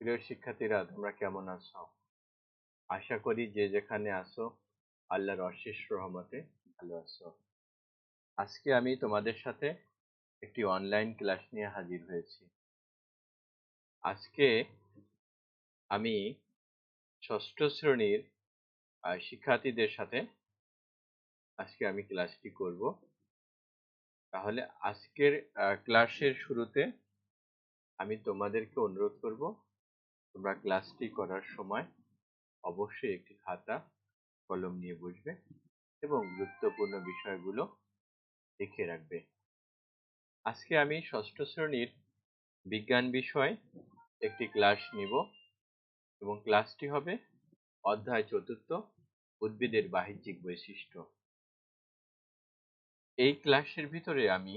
প্রিয় শিক্ষার্থীরা, তোমরা কেমন আছো? আশা করি যে যেখানে আছো, আল্লাহর অশেষ রহমতে ভালো আছো। আজকে আমি তোমাদের সাথে একটি অনলাইন ক্লাস নিয়ে হাজির হয়েছি। আজকে আমি ষষ্ঠ শ্রেণির শিক্ষার্থীদের সাথে আজকে আমি ক্লাসটি করব। তাহলে আজকের ক্লাসের শুরুতে আমি তোমাদেরকে অনুরোধ করব তোমরা ক্লাসটি করার সময় অবশ্যই একটি খাতা, কলম নিয়ে বসবে এবং গুরুত্বপূর্ণ বিষয়গুলো লিখে রাখবে। আজকে আমি ষষ্ঠ শ্রেণির বিজ্ঞান বিষয় একটি ক্লাস নিব এবং ক্লাসটি হবে অধ্যায় চতুর্থ, উদ্ভিদের বাহ্যিক বৈশিষ্ট্য। এই ক্লাসের ভিতরে আমি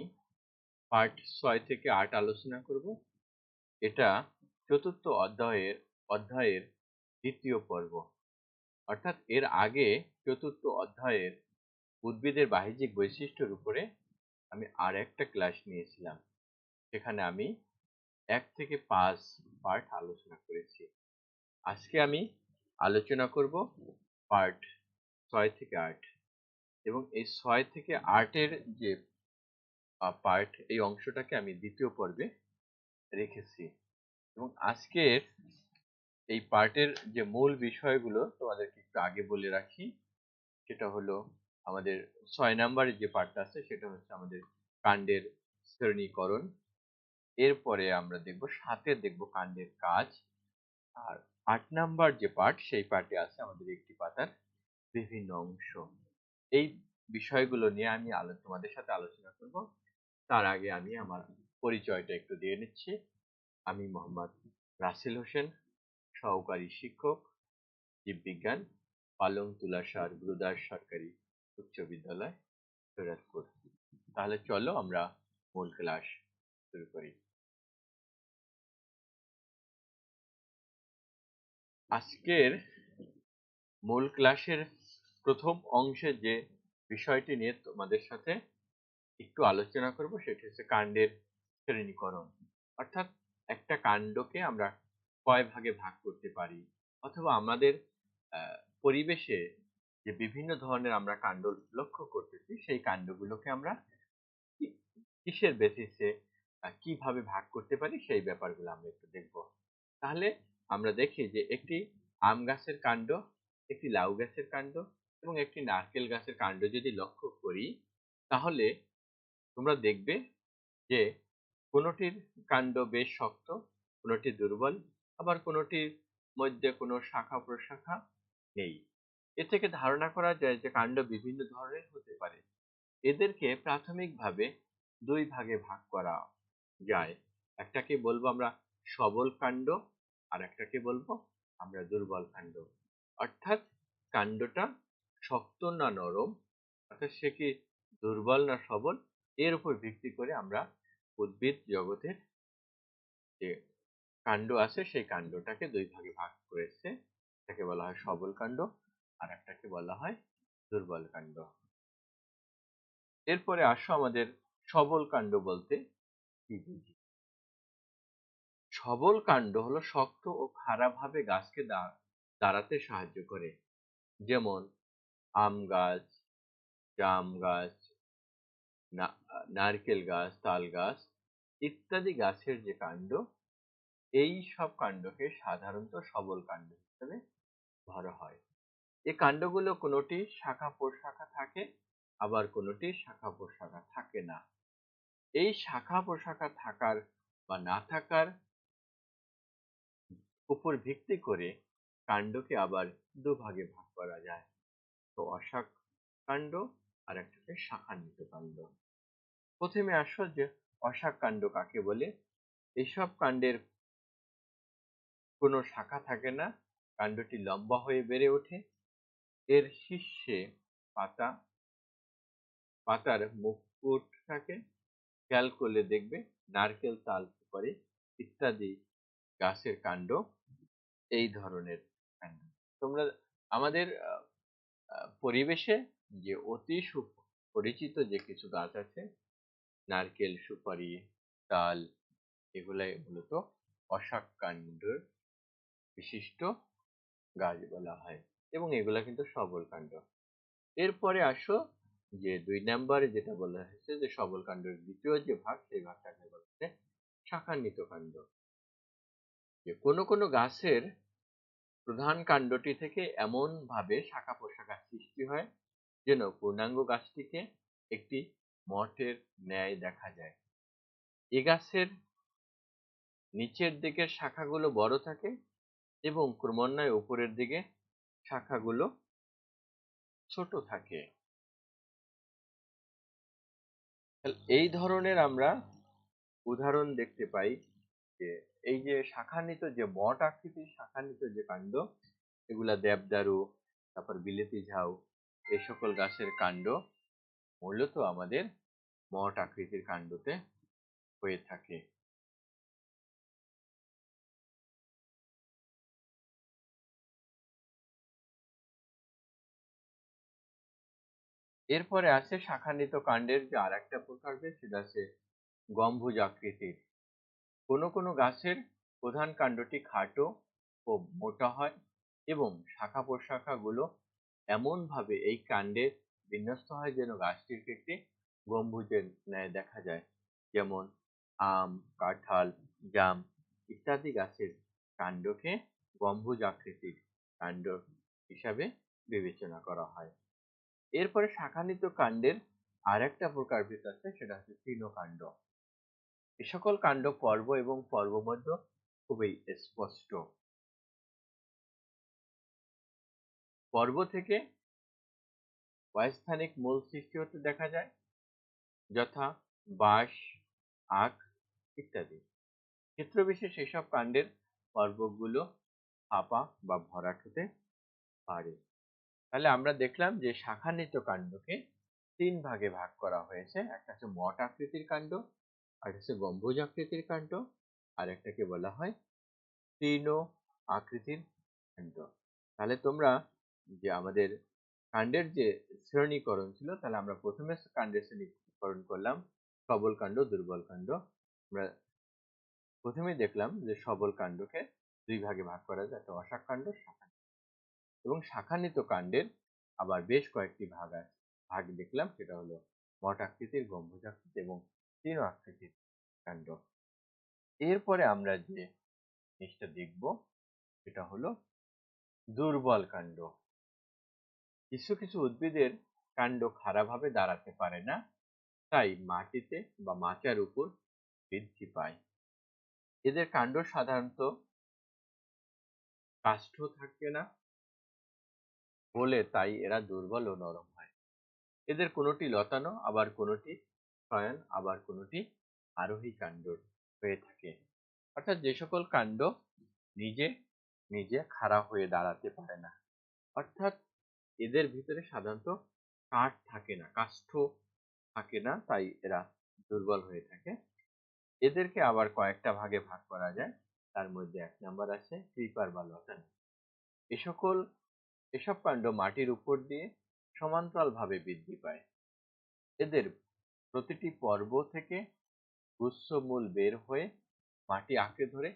পার্ট ছয় থেকে আট আলোচনা করব। এটা চতুর্থ অধ্যায়ের অধ্যায়ের দ্বিতীয় পর্ব। অর্থাৎ এর আগে চতুর্থ অধ্যায়ের উদ্ভিদের বাহ্যিক বৈশিষ্ট্যের উপরে আমি আর একটা ক্লাস নিয়েছিলাম। সেখানে আমি এক থেকে পাঁচ পার্ট আলোচনা করেছি। আজকে আমি আলোচনা করব পার্ট ছয় থেকে আট এবং এই ছয় থেকে আটের যে পার্ট, এই অংশটাকে আমি দ্বিতীয় পর্বে রেখেছি। এবং আজকের এই পার্টের যে মূল বিষয়গুলো তোমাদেরকে একটু আগে বলে রাখি, সেটা হলো আমাদের ছয় নাম্বারের যে পার্টটা আছে, সেটা হচ্ছে আমাদের কাণ্ডের শ্রেণীকরণ। এরপরে আমরা দেখব, সাথে দেখব কাণ্ডের কাজ। আর আট নাম্বার যে পার্ট, সেই পার্টে আছে আমাদের একটি পাতার বিভিন্ন অংশ। এই বিষয়গুলো নিয়ে আমি আলো তোমাদের সাথে আলোচনা করব। তার আগে আমি আমার পরিচয়টা একটু দিয়ে নিচ্ছি। আমি মোহাম্মদ রাসেল হোসেন, সহকারী শিক্ষক, জীববিজ্ঞান, পালং তুলাসার গুরুদাস সরকারি উচ্চ বিদ্যালয় সৈরাজপুর তাহলে চলো আমরা মূল ক্লাস শুরু করি। আজকের মূল ক্লাসের প্রথম অংশে যে বিষয়টি নিয়ে তোমাদের সাথে একটু আলোচনা করব, সেটি হচ্ছে কাণ্ডের শ্রেণীকরণ। অর্থাৎ একটা কাণ্ডকে আমরা কয় ভাগে ভাগ করতে পারি? অথবা আমাদের পরিবেশে যে বিভিন্ন ধরনের আমরা কাণ্ড লক্ষ্য করতেছি, সেই কাণ্ডগুলোকে আমরা কিসের বেসিসে কীভাবে ভাগ করতে পারি, সেই ব্যাপারগুলো আমরা একটু দেখব। তাহলে আমরা দেখি যে একটি আম গাছের কাণ্ড, একটি লাউ গাছের কাণ্ড এবং একটি নারকেল গাছের কাণ্ড যদি লক্ষ্য করি, তাহলে তোমরা দেখবে যে কোনোটির কাণ্ড বেশ শক্ত, কোনোটি দুর্বল, আবার কোনোটির মধ্যে কোনো শাখা প্রশাখা নেই। এ থেকে ধারণা করা যায় যে কাণ্ড বিভিন্ন ধরনের হতে পারে। এদেরকে প্রাথমিকভাবে দুই ভাগে ভাগ করা যায়। একটাকে বলব আমরা সবল কাণ্ড, আর একটাকে বলব আমরা দুর্বল কাণ্ড। অর্থাৎ কাণ্ডটা শক্ত না নরম, অর্থাৎ সে কি দুর্বল না সবল, এর উপর ভিত্তি করে আমরা উদ্ভিদ জগতের যে কাণ্ড আছে, সেই কাণ্ডটাকে দুই ভাগে ভাগ করেছে। এটাকে বলা হয় সবল কাণ্ড আর একটাকে বলা হয় দুর্বল কাণ্ড। এরপরে আসো আমাদের সবল কাণ্ড বলতে কি বুঝি? সবল কাণ্ড হলো শক্ত ও খাড়াভাবে গাছকে দাঁড়াতে সাহায্য করে। যেমন আম গাছ, জাম গাছ নারকেল গাছ, তাল গাছ ইত্যাদি গাছের যে কাণ্ড, এই সব কাণ্ডকে সাধারণত সবল কাণ্ড হিসেবে ধরা হয়। এই কাণ্ডগুলো কোনোটি শাখা প্রশাখা থাকে, আবার কোনোটি শাখা প্রশাখা থাকে না। এই শাখা প্রশাখা থাকার বা না থাকার উপর ভিত্তি করে কাণ্ডকে আবার দুভাগে ভাগ করা যায়। তো অশাক কাণ্ড আর একটাকে শাখান্বিত কাণ্ড। প্রথমে আসো যে অশাক কাণ্ড কাকে বলে? এইসব কাণ্ডের কোনো শাখা থাকে না। কাণ্ডটি লম্বা হয়ে বেড়ে ওঠে। এর শীর্ষে পাতা, পাতার মুকুট থাকে। খেয়াল করলে দেখবে নারকেল তাল সুপারি ইত্যাদি গাছের কাণ্ড। এই ধরনের কাণ্ড। তোমরা আমাদের পরিবেশে যে অতি পরিচিত যে কিছু গাছ আছে নারকেল, সুপারি তাল এগুলাই মূলত অশাক কাণ্ডের বিশিষ্ট গাছ বলা হয় এবং এগুলা কিন্তু সবল কাণ্ড এরপরে আসো যে দুই নম্বরে যেটা বলা হয়েছে যে সবল কাণ্ডের দ্বিতীয় যে ভাগ, সেই ভাগটাকে বলা হচ্ছে শাখান্বিত কাণ্ড। যে কোনো কোনো গাছের প্রধান কাণ্ডটি থেকে এমন ভাবে শাখা প্রশাখা সৃষ্টি হয় যেন পূর্ণাঙ্গ গাছটিকে একটি মঠের ন্যায় দেখা যায়। এ গাছের নিচের দিকের শাখাগুলো বড় থাকে এবং ক্রমান্বয়ে উপরের দিকে শাখাগুলো ছোট থাকে। এই ধরনের আমরা উদাহরণ দেখতে পাই যে, এই যে শাখান্বিত যে মঠ আকৃতির শাখান্বিত যে কাণ্ড, এগুলা দেবদারু, তারপর বিলেতি ঝাউ, এই সকল গাছের কাণ্ড মূলত আমাদের মঠ আকৃতির কাণ্ডতে হয়ে থাকে। এরপরে আছে শাখান্বিত কাণ্ডের যে আর একটা প্রকার সেটা আছে গম্বুজ আকৃতির। কোনো কোনো গাছের প্রধান কাণ্ডটি খাটো ও মোটা হয় এবং শাখা প্রশাখাগুলো এমনভাবে এই কাণ্ডে বিন্যস্ত হয় যেন গাছটিকে একটি গম্বুজের ন্যায় দেখা যায়। যেমন আম, কাঁঠাল, জাম ইত্যাদি গাছের কাণ্ডকে গম্বুজ আকৃতির কাণ্ড হিসাবে বিবেচনা করা হয়। এরপরে শাখান্বিত কাণ্ডের আর একটা প্রকারভেদ আছে, সেটা হচ্ছে তৃণকাণ্ড। এ সকল কাণ্ড পর্ব এবং পর্বমধ্য খুবই স্পষ্ট। পর্ব থেকে অস্থানিক মূল সৃষ্টি হতে দেখা যায়, যথা বাঁশ, আখ ইত্যাদি। ক্ষেত্রবিশেষ এসব কাণ্ডের পর্বগুলো ফাঁপা বা ভরাট হতে পারে। তাহলে আমরা দেখলাম যে শাখান্বিত কাণ্ডকে তিন ভাগে ভাগ করা হয়েছে। একটা হচ্ছে মঠ আকৃতির কাণ্ড আর হচ্ছে গম্বুজ আকৃতির কাণ্ড, আর একটাকে বলা হয় তৃণ আকৃতির কাণ্ড। তাহলে তোমরা যে আমাদের কাণ্ডের যে শ্রেণীকরণ ছিল, তাহলে আমরা প্রথমে কাণ্ডের শ্রেণীকরণ করলাম। সবল কাণ্ড, দুর্বল কাণ্ড। আমরা প্রথমে দেখলাম যে সবল কাণ্ডকে দুই ভাগে ভাগ করা যায়, একটা অশাক কাণ্ড শাখা এবং শাখান্বিত কাণ্ডের আবার বেশ কয়েকটি ভাগ আছে ভাগ দেখলাম, সেটা হলো মঠ আকৃতির, গম্বুজ আকৃতি এবং তৃণ আকৃতির কাণ্ড। এরপরে আমরা যে জিনিসটা দেখব, সেটা হলো দুর্বল কাণ্ড। কিছু কিছু উদ্ভিদের কাণ্ড খারাপভাবে দাঁড়াতে পারে না, তাই মাটিতে বা মাচার উপর বৃদ্ধি পায়। এদের কাণ্ড সাধারণত কাষ্ঠ থাকে না বলে তাই এরা দুর্বল ও নরম হয়। এদের কোনোটি লতানো, আবার কোনোটি শয়ন আবার কোনোটি আরোহী কাণ্ড হয়ে থাকে। অর্থাৎ যে সকল কাণ্ড নিজে নিজে খাড়া হয়ে দাঁড়াতে পারে না। অর্থাৎ এদের ভিতরে সাধারণত কাঠ থাকে না, কাষ্ঠ থাকে না, তাই এরা দুর্বল হয়ে থাকে। এদেরকে আবার কয়েকটা ভাগে ভাগ করা যায়, তার মধ্যে এক নাম্বার আছে ক্রিপার বা লতান এ সকল এসব কাণ্ড মাটির উপর দিয়ে সমান্তরালভাবে বৃদ্ধি পায়। এদের প্রতিটি পর্ব থেকে গুচ্ছমূল বের হয়ে মাটি আঁকড়ে ধরে,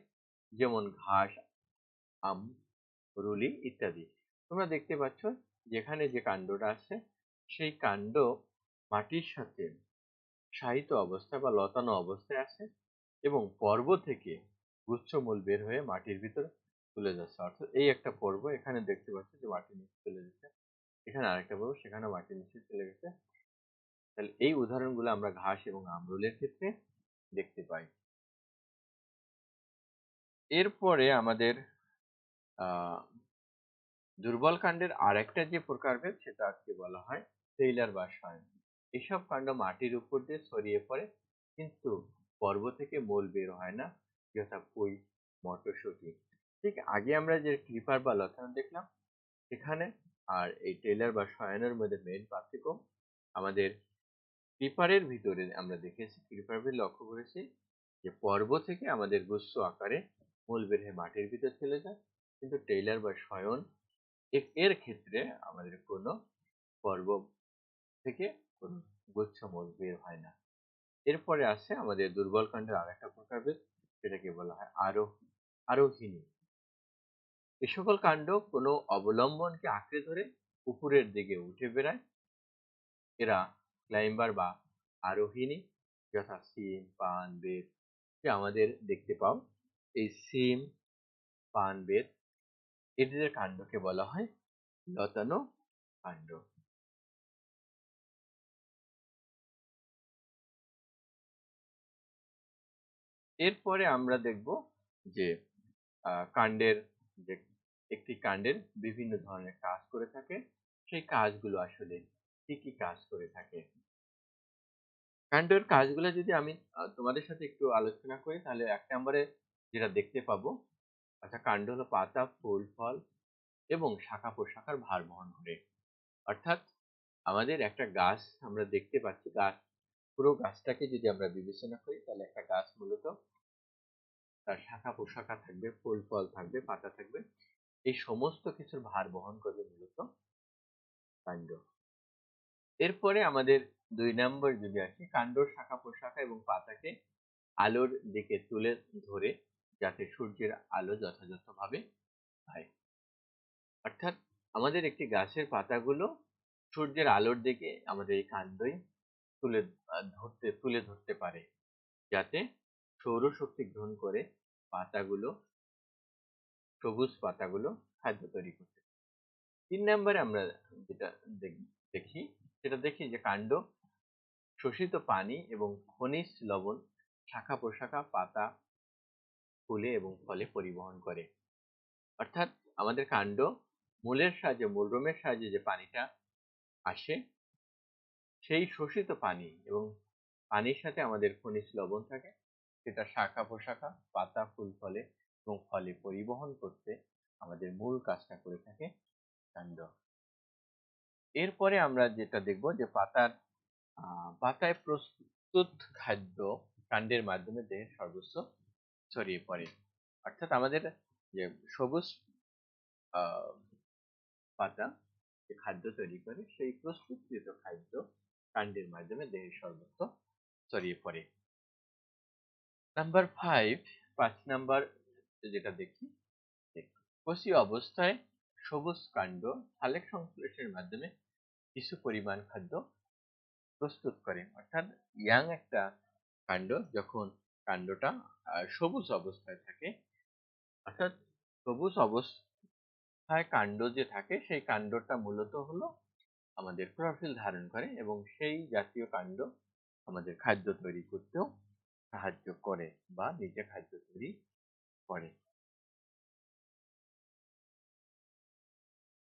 যেমন ঘাস, আম, রুলি ইত্যাদি। তোমরা দেখতে পাচ্ছ যেখানে যে কাণ্ডটা আছে, সেই কাণ্ড মাটির সাথে সাহিত্য অবস্থা বা লতানো অবস্থায় আছে এবং পর্ব থেকে গুচ্ছমূল বের হয়ে মাটির ভিতরে তুলে যাচ্ছে অর্থাৎ এই একটা পর্ব, এখানে দেখতে পাচ্ছি যে মাটির নিচে চলে গেছে, এখানে আরেকটা পর্ব সেখানে মাটির নিচে চলে গেছে। তাহলে এই উদাহরণগুলো আমরা ঘাস এবং আমরুলের ক্ষেত্রে দেখতে পাই। এরপরে আমাদের দুর্বল কাণ্ডের আর একটা যে প্রকারভেদ সেটা আজকে বলা হয় টেইলার বা শয়ন এসব কাণ্ড মাটির উপর দিয়ে ছড়িয়ে পড়ে, কিন্তু পর্ব থেকে মূল বের হয় না, যথা পুঁই মটরশুঁটি। ঠিক আগে আমরা যে ক্লিপার বা লতানো দেখলাম সেখানে আর এই টেলার বা শয়নের মধ্যে মেন পার্থক্য, আমাদের ক্রিপারের ভিতরে আমরা দেখেছি ক্রিপার ক্লিপার লক্ষ্য করেছি যে পর্ব থেকে আমাদের গুচ্ছ আকারে মূল বের হয়ে মাটির ভিতর চলে যায়, কিন্তু টেইলার বা শয়ন এর ক্ষেত্রে আমাদের কোনো পর্ব থেকে কোনো গুচ্ছ মূল বের হয় না। এরপরে আছে আমাদের দুর্বল কাণ্ডের আর একটা প্রকারভেদ সেটাকে বলা হয় আরোহ আরোহিণী এ সকল কাণ্ড কোনো অবলম্বনকে আঁকড়ে ধরে উপরের দিকে উঠে বেড়ায়। এরা ক্লাইম্বার বা আরোহিণী যথা সিম, পান বেদ যে আমাদের দেখতে পাও, এই সিম, পান বেদ এদের কাণ্ডকে বলা হয় লতানো কাণ্ড। এরপরে আমরা দেখব যে কাণ্ডের যে একটি কাণ্ডের বিভিন্ন ধরনের কাজ করে থাকে, সেই কাজগুলো আসলে কি কি কাজ করে থাকে? কাণ্ডের কাজগুলো যদি আমি তোমাদের সাথে একটু আলোচনা করি, তাহলে এক নম্বরে যেটা দেখতে পাবো আচ্ছা কাণ্ড হলো পাতা, ফুল, ফল এবং শাখা প্রশাখার ভার বহন করে অর্থাৎ আমাদের একটা গাছ আমরা দেখতে পাচ্ছি, গাছ, পুরো গাছটাকে যদি আমরা বিবেচনা করি, তাহলে একটা গাছ মূলত তার শাখা প্রশাখা থাকবে, ফুল, ফল থাকবে, পাতা থাকবে। এই সমস্ত কিছুর ভার বহন করবে মূলত কাণ্ড। এরপরে আমাদের দুই নম্বর যদি আসি, কাণ্ড, শাখা প্রশাখা এবং পাতাকে আলোর দিকে তুলে ধরে যাতে সূর্যের আলো যথাযথভাবে পায় অর্থাৎ আমাদের একটি গাছের পাতাগুলো সূর্যের আলোর দিকে আমাদের এই কাণ্ডই তুলে ধরতে তুলে ধরতে পারে। যাতে সৌরশক্তি গ্রহণ করে পাতাগুলো, সবুজ পাতাগুলো খাদ্য তৈরি করতে। তিন নম্বরে আমরা যেটা দেখি, সেটা দেখি যে কাণ্ড শোষিত পানি এবং খনিজ লবণ, শাখা প্রশাখা, পাতা ফুলে এবং ফলে পরিবহন করে। অর্থাৎ আমাদের কাণ্ড মূলের সাহায্যে মূলরোমের সাহায্যে যে পানিটা আসে, সেই শোষিত পানি এবং পানির সাথে আমাদের খনিজ লবণ থাকে, সেটা শাখা প্রশাখা, পাতা, ফুল ফলে এবং ফলে পরিবহন করতে আমাদের মূল কাজটা করে থাকে কাণ্ড। এরপরে আমরা যেটা দেখব যে পাতার পাতায় প্রস্তুত খাদ্য কাণ্ডের মাধ্যমে দেহের সর্বস্ব ছড়িয়ে পড়ে। অর্থাৎ আমাদের যে সবুজ পাতা যে খাদ্য তৈরি করে, সেই প্রস্তুতকৃত খাদ্য কাণ্ডের মাধ্যমে দেহের সর্বত্র ছড়িয়ে পড়ে। নাম্বার ফাইভ পাঁচ নাম্বার যেটা দেখি কোষীয় অবস্থায় সবুজ কাণ্ড থালেক সংশ্লেষের মাধ্যমে কিছু পরিমাণ খাদ্য প্রস্তুত করে। অর্থাৎ ইয়াং একটা কাণ্ড, যখন কাণ্ডটা সবুজ অবস্থায় থাকে। অর্থাৎ সবুজ অবস্থায় কাণ্ড যে থাকে, সেই কাণ্ডটা মূলত হলো আমাদের ক্লোরোফিল ধারণ করে এবং সেই জাতীয় কাণ্ড আমাদের খাদ্য তৈরি করতেও সাহায্য করে বা নিজে খাদ্য তৈরি করে।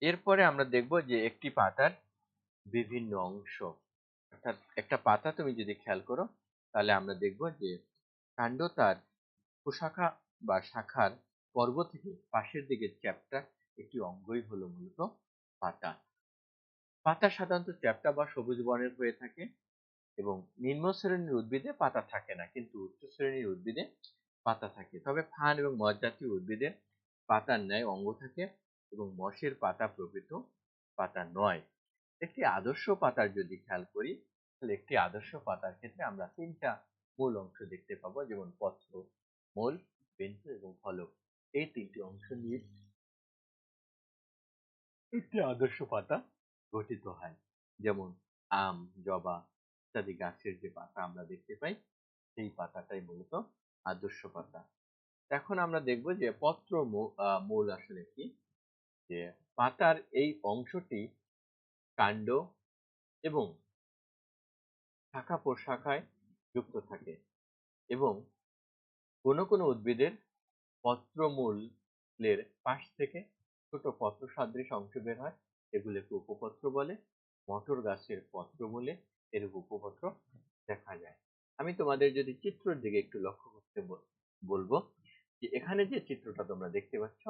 এরপরে আমরা দেখব যে একটি পাতার বিভিন্ন অংশ। অর্থাৎ একটা পাতা তুমি যদি খেয়াল করো, তাহলে আমরা দেখব যে কাণ্ড তার প্রশাখা বা শাখার পর্ব থেকে পাশের দিকে চ্যাপ্টা একটি অঙ্গই হলো মূলত পাতা। পাতা সাধারণত চ্যাপ্টা বা সবুজ বর্ণের হয়ে থাকে এবং নিম্ন শ্রেণির উদ্ভিদে পাতা থাকে না, কিন্তু উচ্চ শ্রেণির উদ্ভিদে পাতা থাকে। তবে ফান এবং মদ জাতীয় উদ্ভিদে পাতার ন্যায় অঙ্গ থাকে এবং মশের পাতা প্রকৃত পাতা নয়। একটি আদর্শ পাতার যদি খেয়াল করি, তাহলে একটি আদর্শ পাতার ক্ষেত্রে আমরা তিনটা মূল অংশ দেখতে পাবো, যেমন পত্র, মূল বিন্দু এবং ফলক এই তিনটি অংশ নিয়ে একটি আদর্শ পাতা গঠিত হয়। যেমন আম, জবা ইত্যাদি গাছের যে পাতা আমরা দেখতে পাই, সেই পাতাটাই মূলত আদর্শ পাতা। এখন আমরা দেখব যে পত্র মূল আসলে কি? যে পাতার এই অংশটি কাণ্ড এবং শাখা প্রশাখায় যুক্ত থাকে এবং কোনো কোনো উদ্ভিদের পত্রমূলের পাশ থেকে ছোট পত্র সাদৃশ অংশ বের হয়। এগুলোকে উপপত্র বলে, মটর গাছের পত্রমূলে এর উপপত্র দেখা যায়। আমি তোমাদের যদি চিত্রের দিকে একটু লক্ষ্য করতে বলব যে এখানে যে চিত্রটা তোমরা দেখতে পাচ্ছ,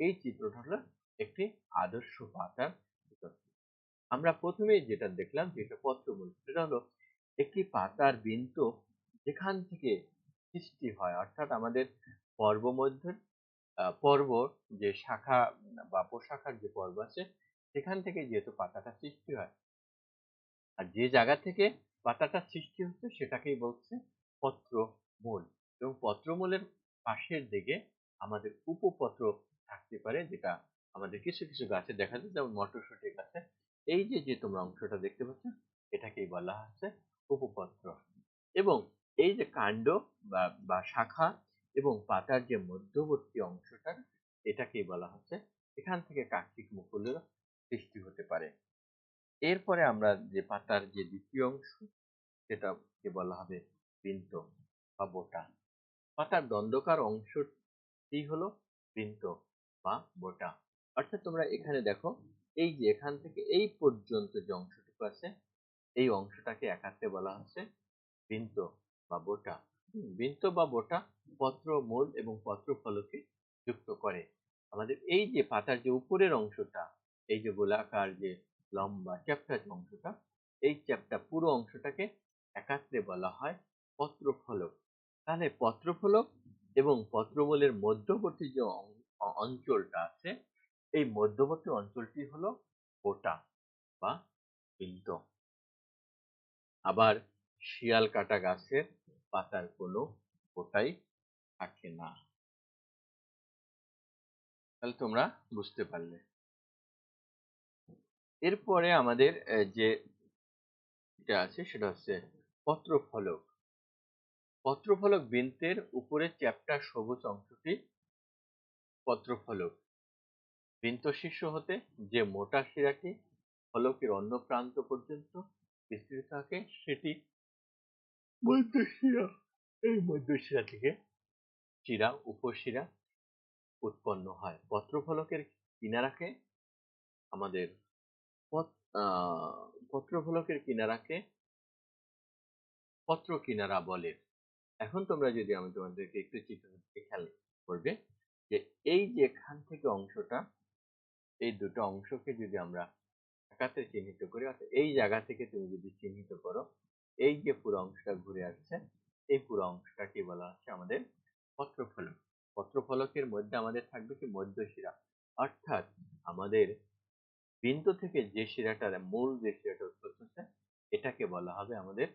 এই চিত্রটা হলো একটি আদর্শ পাতার আমরা প্রথমেই যেটা দেখলাম যেটা পত্রমূল, সেটা হলো একটি পাতার বিন্তু যেখান থেকে সৃষ্টি হয়। অর্থাৎ আমাদের পর্ব মধ্যে পর্ব যে শাখা বা প্রশাখার যে পর্ব আছে, সেখান থেকে যেহেতু পাতাটা সৃষ্টি হয়, আর যে জায়গা থেকে পাতাটা সৃষ্টি হচ্ছে সেটাকেই বলছে পত্রমূল। এবং পত্রমূলের পাশের দিকে আমাদের উপপত্র থাকতে পারে, যেটা আমাদের কিছু কিছু গাছে দেখা যায়, যেমন মটরশুঁটি গাছে। এই যে যে তোমরা অংশটা দেখতে পাচ্ছ, এটাকেই বলা হচ্ছে উপপত্র এবং এই যে কাণ্ড বা বা শাখা এবং পাতার যে মধ্যবর্তী অংশটা, এটাকেই বলা হচ্ছে। এখান থেকে কার্তিক মুকুলের সৃষ্টি হতে পারে। এরপরে আমরা যে পাতার যে দ্বিতীয় অংশ, সেটাকে বলা হবে বৃন্ত বা বোটা। পাতার দণ্ডকার অংশটি হলো বৃন্ত বা বোটা। অর্থাৎ তোমরা এখানে দেখো, এই যে এখান থেকে এই পর্যন্ত যে অংশটুকু আছে এই অংশটাকে একাত্রে বলা হচ্ছে বৃন্ত বা বোটা। বৃন্ত বা বোটা পত্র মূল এবং পত্র ফলকে যুক্ত করে। আমাদের এই যে পাতার যে উপরের অংশটা, এই যে গোলাকার যে লম্বা চ্যাপ্টা অংশটা, এই চ্যাপ্টা পুরো অংশটাকে একাত্রে বলা হয় পত্রফলক। তাহলে পত্রফলক এবং পত্রমূলের মধ্যবর্তী যে অঞ্চলটা আছে, এই মধ্যবর্তী অঞ্চলটি হলো বোটা বা বৃন্ত আবার শিয়াল কাটা গাছের পাতার কোনো বোটাই থাকে না। তাহলে তোমরা বুঝতে পারলে। এরপরে আমাদের যে যেটা আছে সেটা হচ্ছে পত্রফলক। পত্রফলক বৃন্তের উপরে চ্যাপ্টা সবুজ অংশটি পত্রফলক। বৃন্ত শীর্ষ হতে যে মোটা শিরাটি ফলকের অন্য প্রান্ত পর্যন্ত বিস্তৃত থাকে, সেটি মধ্যশিরা এই মধ্যশিরা থেকে শিরা উপশিরা উৎপন্ন হয়। পত্রফলকের কিনারাকে আমাদের পত্রফলকের কিনারাকে পত্র কিনারা বলে। এখন তোমরা যদি আমি তোমাদেরকে একটু চিত্র খেয়াল করবে যে এই যে এখান থেকে অংশটা, এই দুটো অংশকে যদি আমরা একাতে চিহ্নিত করি অর্থাৎ এই জায়গা থেকে তুমি যদি চিহ্নিত করো এই যে পুরো অংশটা ঘুরে আসছে এই পুরো অংশটাকে বলা হচ্ছে আমাদের পত্রফলক পত্রফলকের মধ্যে আমাদের থাকবে কি মধ্যশিরা অর্থাৎ আমাদের বিন্দু থেকে যে শিরাটার মূল যে শিরাটা উৎপন্ন হচ্ছে এটাকে বলা হবে আমাদের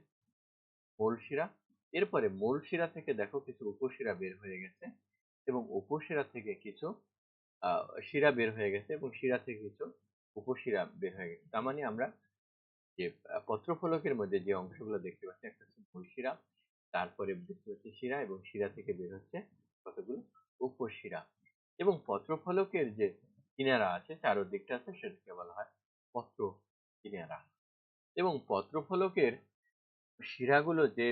মূল শিরা এরপরে মূল শিরা থেকে দেখো কিছু উপশিরা বের হয়ে গেছে এবং উপশিরা থেকে কিছু শিরা বের হয়ে গেছে এবং শিরা থেকে কিছু উপশিরা বের হয়ে গেছে। তার মানে আমরা যে পত্রফলকের মধ্যে যে অংশগুলো দেখতে পাচ্ছি, একটা হচ্ছে শিরা, তারপরে দেখতে পাচ্ছি শিরা এবং শিরা থেকে বের হচ্ছে কতগুলো? উপশিরা। এবং পত্রফলকের যে কিনারা আছে, চারোদিকটা আছে, সেটাকে বলা হয় পত্র কিনারা। এবং পত্রফলকের শিরাগুলো যে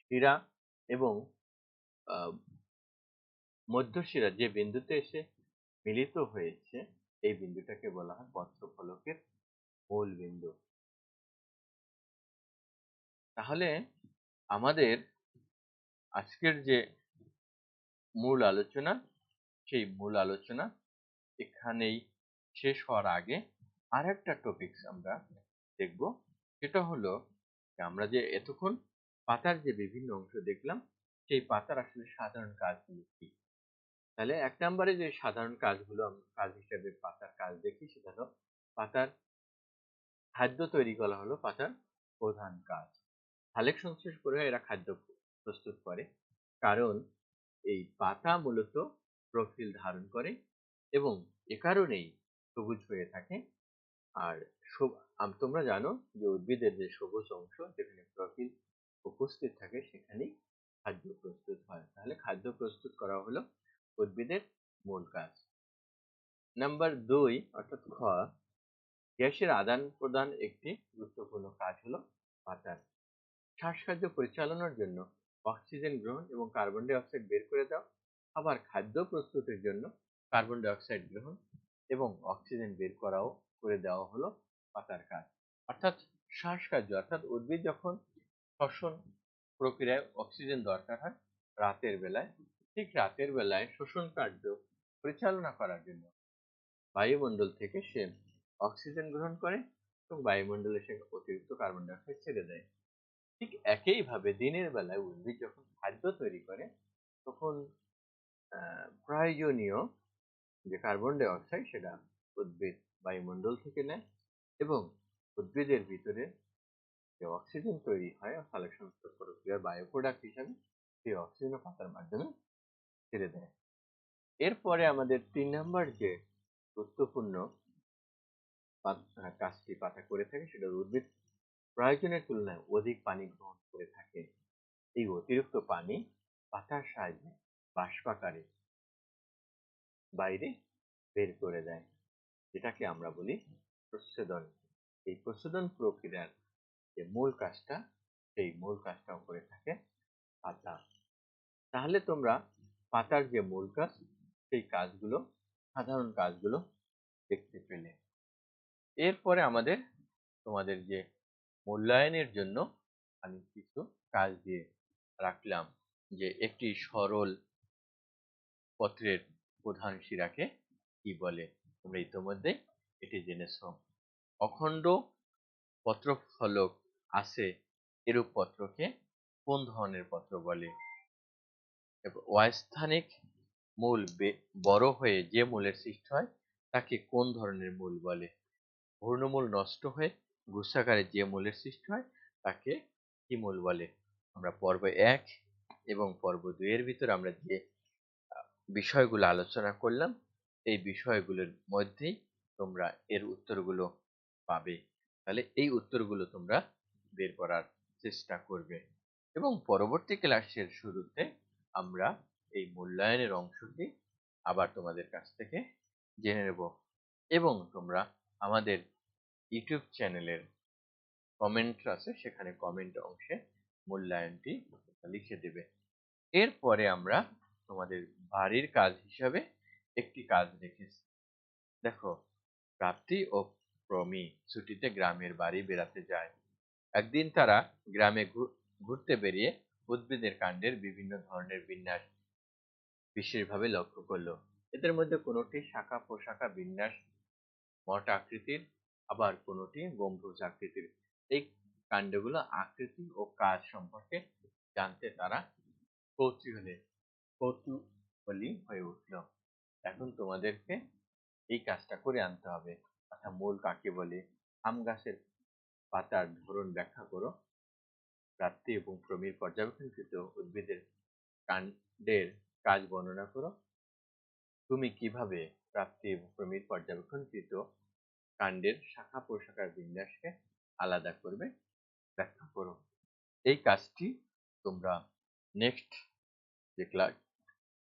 শিরা এবং মধ্যশিরা যে বিন্দুতে এসে মিলিত হয়েছে এই বিন্দুটাকে বলা হয় পত্রফলকের মূল বিন্দু। তাহলে আমাদের আজকের যে মূল আলোচনা, সেই মূল আলোচনা এখানেই শেষ হওয়ার আগে আর একটা টপিকস আমরা দেখব। সেটা হলো আমরা যে এতক্ষণ পাতার যে বিভিন্ন অংশ দেখলাম, সেই পাতার আসলে সাধারণ কাজগুলো কি? তাহলে এক নম্বরে যে সাধারণ কাজগুলো কাজ হিসেবে পাতার কাজ দেখি সেটা হলো পাতার খাদ্য তৈরি করা হলো পাতার প্রধান কাজ। হালেক সংশ্লেষ করে এরা খাদ্য প্রস্তুত করে। কারণ এই পাতা মূলত প্রোফিল ধারণ করে এবং এ কারণেই সবুজ হয়ে থাকে। আর তোমরা জানো যে উদ্ভিদের যে সবুজ অংশ যেখানে প্রোফিল উপস্থিত থাকে সেখানেই খাদ্য প্রস্তুত হয়। তাহলে খাদ্য প্রস্তুত করা হলো উদ্ভিদের মূল কাজ। নাম্বার দুই, অর্থাৎ খ, গ্যাসের আদান প্রদান একটি গুরুত্বপূর্ণ কাজ হলো পাতার শ্বাসকার্য পরিচালনার জন্য অক্সিজেন গ্রহণ এবং কার্বন ডাই অক্সাইড বের করে দাও। আবার খাদ্য প্রস্তুতের জন্য কার্বন ডাই অক্সাইড গ্রহণ এবং অক্সিজেন বের করাও করে দেওয়া হলো পাতার কাজ। অর্থাৎ শ্বাসকার্য অর্থাৎ উদ্ভিদ যখন শ্বসন প্রক্রিয়ায় অক্সিজেন দরকার হয়, রাতের বেলায় ঠিক রাতের বেলায় শোষণ কার্য পরিচালনা করার জন্য বায়ুমণ্ডল থেকে সে অক্সিজেন গ্রহণ করে এবং বায়ুমণ্ডলে সে অতিরিক্ত কার্বন ডাইঅক্সাইড ছেড়ে দেয়। ঠিক একইভাবে দিনের বেলায় উদ্ভিদ যখন খাদ্য তৈরি করে, তখন প্রয়োজনীয় যে কার্বন ডাইঅক্সাইড সেটা উদ্ভিদ বায়ুমণ্ডল থেকে নেয় এবং উদ্ভিদের ভিতরে যে অক্সিজেন তৈরি হয় সালেকশন প্রক্রিয়ার বায়ো প্রোডাক্ট হিসাবে সেই অক্সিজেন পাতার মাধ্যমে ছেড়ে দেয়। এরপরে আমাদের তিন নাম্বার যে গুরুত্বপূর্ণ কাজটি পাতা করে থাকে সেটা উদ্ভিদ। প্রয়োজনের তুলনায় অধিক পানি গ্রহণ করে থাকে। এই অতিরিক্ত পানি পাতার সাহায্যে বাষ্পাকারে বাইরে বের করে দেয়, যেটাকে আমরা বলি প্রচ্ছেদন। এই প্রচ্ছেদন প্রক্রিয়ার যে মূল কাজটা, সেই মূল কাজটাও করে থাকে পাতা। তাহলে তোমরা পাতার যে মূল কাজ সেই কাজগুলো সাধারণ কাজগুলো দেখতে পেলে। এরপরে আমাদের তোমাদের যে মূল্যায়নের জন্য আমি কিছু কাজ দিয়ে রাখলাম, যে একটি সরল পত্রের প্রধান শিরাকে কি বলে তোমরা ইতিমধ্যে এটি জেনেছ। অখণ্ড পত্রফলক আছে, এরূপ পত্রকে কোন ধরনের পত্র বলে? অস্থানিক মূল বড় হয়ে যে মূলের সৃষ্টি হয়, তাকে কোন ধরনের মূল বলে? ঘূর্ণমূল নষ্ট হয়ে গুচ্ছাকারে যে মূলের সৃষ্টি হয়, তাকে কি মূল বলে? আমরা পর্ব এক এবং পর্ব দুই এর ভিতরে আমরা যে বিষয়গুলো আলোচনা করলাম, এই বিষয়গুলোর মধ্যেই তোমরা এর উত্তরগুলো পাবে। তাহলে এই উত্তরগুলো তোমরা বের করার চেষ্টা করবে। এবং পরবর্তী ক্লাসের শুরুতে আমরা এই মূল্যায়নের অংশটি আবার তোমাদের কাছ থেকে জেনে নেব। এবং তোমরা আমাদের ইউটিউব চ্যানেলের কমেন্ট আছে সেখানে কমেন্ট অংশে মূল্যায়নটি লিখে দেবে। এরপরে আমরা তোমাদের বাড়ির কাজ হিসাবে একটি কাজ রেখেছি দেখো প্রাপ্তি ও প্রমি ছুটিতে গ্রামের বাড়ি বেড়াতে যায়। একদিন তারা গ্রামে ঘুরতে বেরিয়ে উদ্ভিদের কাণ্ডের বিভিন্ন ধরনের বিন্যাস বিশেষভাবে লক্ষ্য করল। এদের মধ্যে কোনোটি শাখা প্রশাখা বিন্যাস মঠ আকৃতির, আবার কোনোটি গম্বুজ আকৃতির। এই কাণ্ডগুলো আকৃতি ও কাজ সম্পর্কে জানতে তারা কৌতূহলী কৌতূহলী হয়ে উঠল। এখন তোমাদেরকে এই কাজটা করে আনতে হবে। আচ্ছা মূল কাকে বলে? আম গাছের পাতার ধরন ব্যাখ্যা করো। প্রাপ্তি এবং প্রমির পর্যবেক্ষণকৃত উদ্ভিদের কাণ্ডের কাজ বর্ণনা করো। তুমি কীভাবে প্রাপ্তি এবং প্রমির পর্যবেক্ষণকৃত কাণ্ডের শাখা প্রশাখার বিন্যাসকে আলাদা করবে? ব্যাখ্যা করো। এই কাজটি তোমরা নেক্সট যে ক্লাস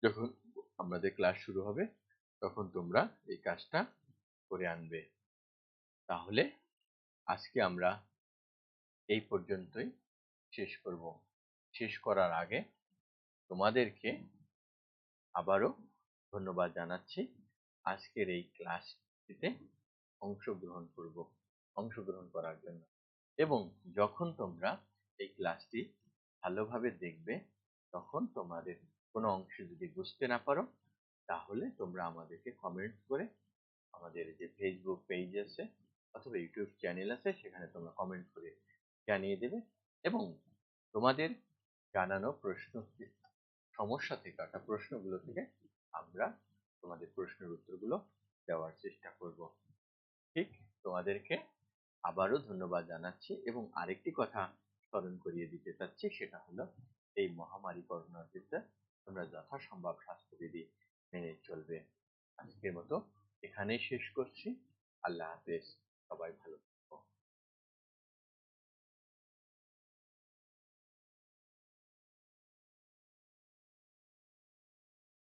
যখন আমাদের ক্লাস শুরু হবে, তখন তোমরা এই কাজটা করে আনবে। তাহলে আজকে আমরা এই পর্যন্তই। শেষ করব। শেষ করার আগে তোমাদেরকে আবারও ধন্যবাদ জানাচ্ছি। আজকের এই ক্লাসটিতে অংশগ্রহণ করব, অংশগ্রহণ করার জন্য। এবং যখন তোমরা এই ক্লাসটি ভালোভাবে দেখবে, তখন তোমাদের কোনো অংশ যদি বুঝতে না পারো, তাহলে তোমরা আমাদেরকে কমেন্ট করে আমাদের যে ফেসবুক পেজ আছে অথবা ইউটিউব চ্যানেল আছে, সেখানে তোমরা কমেন্ট করে জানিয়ে দেবে। এবং তোমাদের জানানো প্রশ্ন সমস্যা থেকে একটা প্রশ্নগুলো থেকে আমরা তোমাদের প্রশ্নের উত্তরগুলো দেওয়ার চেষ্টা করব। ঠিক, তোমাদেরকে আবারও ধন্যবাদ জানাচ্ছি এবং আরেকটি কথা স্মরণ করিয়ে দিতে চাচ্ছি, সেটা হলো এই মহামারী করোনার বিরুদ্ধে তোমরা যথাসম্ভব স্বাস্থ্যবিধি মেনে চলবে। আজকের মতো এখানেই শেষ করছি। আল্লাহ হাফেজ। সবাই ভালো